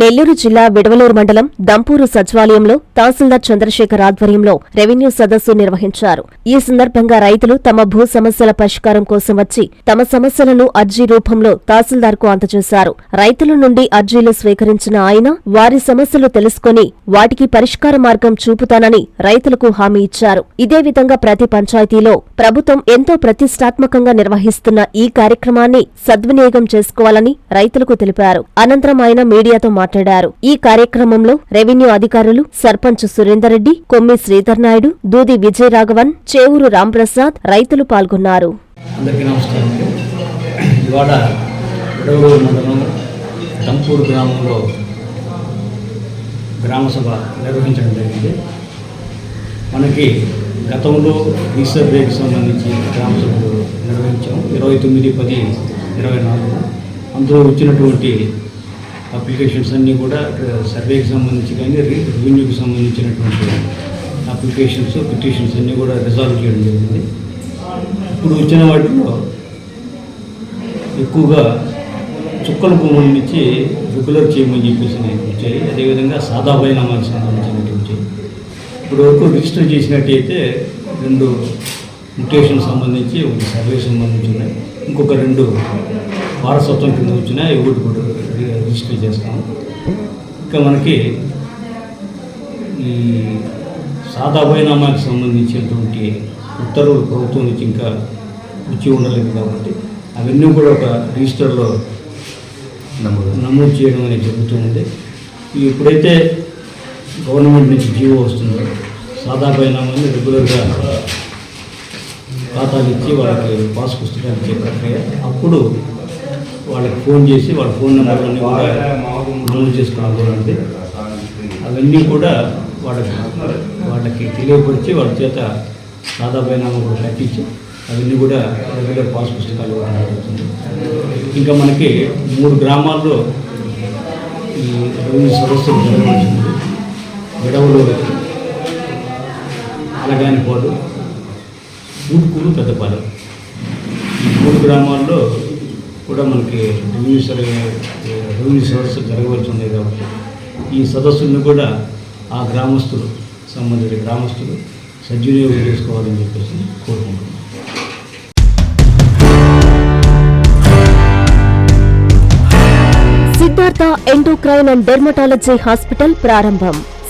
నెల్లూరు జిల్లా విడవలూరు మండలం దంపూరు సచివాలయంలో తహసీల్దార్ చంద్రశేఖర్ ఆధ్వర్యంలో రెవెన్యూ సదస్సు నిర్వహించారు. ఈ సందర్భంగా రైతులు తమ భూ సమస్యల పరిష్కారం కోసం వచ్చి తమ సమస్యలను అర్జీ రూపంలో తహసీల్దార్కు అందజేశారు. రైతుల నుండి అర్జీలు స్వీకరించిన ఆయన వారి సమస్యలు తెలుసుకొని వాటికి పరిష్కార మార్గం చూపుతానని రైతులకు హామీ ఇచ్చారు. ఇదే విధంగా ప్రతి పంచాయతీలో ప్రభుత్వం ఎంతో ప్రతిష్టాత్మకంగా నిర్వహిస్తున్న ఈ కార్యక్రమాన్ని సద్వినియోగం చేసుకోవాలని రైతులకు తెలిపారు. అనంతరం ఆయన మీడియాతో మాట్లాడారు. ఈ కార్యక్రమంలో రెవెన్యూ అధికారులు సర్పంచ్ సురేందర్ రెడ్డి కొమ్మి శ్రీధర్ నాయుడు దూది విజయ రాఘవన్ చేవూరు రాంప్రసాద్ రైతులు పాల్గొన్నారు. అందరికీ గ్రామంలో గ్రామ నిర్వహించడం జరిగింది. మనకి గతంలో ఈస్టర్ బ్రేక్ సంబంధించి గ్రామసభలు నిర్వహించాం. ఇరవై తొమ్మిది పది ఇరవై నాలుగు. అందులో వచ్చినటువంటి అప్లికేషన్స్ అన్నీ కూడా సర్వేకి సంబంధించి కానీ రెవెన్యూకి సంబంధించినటువంటి అప్లికేషన్స్ పిటిషన్స్ అన్నీ కూడా రిజాల్వ్ చేయడం జరిగింది. ఇప్పుడు వచ్చిన వాటిలో ఎక్కువగా చుక్కల భూముల నుంచి రెగ్యులర్ చేయమని చెప్పేసి నేను వచ్చాయి. అదేవిధంగా సాదా బైనామాకి సంబంధించినట్టు వచ్చాయి ఇప్పుడు వరకు రిజిస్టర్ చేసినట్టయితే రెండు ముటేషన్ సంబంధించి ఒకటి సర్వే సంబంధించి ఉన్నాయి. ఇంకొక రెండు వారసత్వం కింద వచ్చినాయి. ఒకటి కూడా రిజిస్టర్ చేస్తాము ఇంకా మనకి ఈ సాదా బైనామాకి సంబంధించినటువంటి ఉత్తర్వులు ప్రభుత్వం నుంచి ఇంకా వచ్చి ఉండలేదు కాబట్టి అవన్నీ కూడా ఒక రిజిస్టర్లో నమోదు. నమోదు చేయడం అనేది జరుగుతూ ఉంది. ఇవి ఎప్పుడైతే గవర్నమెంట్ నుంచి జీవో వస్తుందో సాదా బైనామాని రెగ్యులర్గా ఖాతాలు ఇచ్చి వాళ్ళకి పాస్ పుస్తకాలు ఇచ్చే ప్రక్రియ అప్పుడు వాళ్ళకి ఫోన్ చేసి వాళ్ళ ఫోన్ నెంబర్లన్నీ కూడా నమోదు చేసుకోవాలి అవన్నీ కూడా వాళ్ళకి వాళ్ళకి తెలియపరిచి వాళ్ళ చేత సాదా బైనామా కూడా కట్టించి అవన్నీ కూడా రెగ్యులర్ పాస్ పుస్తకాలు ఇంకా మనకి మూడు గ్రామాల్లో ఈ రెవెన్యూ సదస్సులు జరగవలసింది విడవలు అలగానిపోడు ఊటుకూరు పెద్దపాలెం. ఈ మూడు గ్రామాల్లో కూడా మనకి రెవెన్యూ రెవెన్యూ సదస్సు జరగవలసి కాబట్టి ఈ సదస్సులను కూడా ఆ గ్రామస్తులు సంబంధిత గ్రామస్తులు సద్వినియోగం చేసుకోవాలని చెప్పేసి కోరుకుంటున్నాను Siddhartha endocrine and dermatology hospital ప్రారంభం.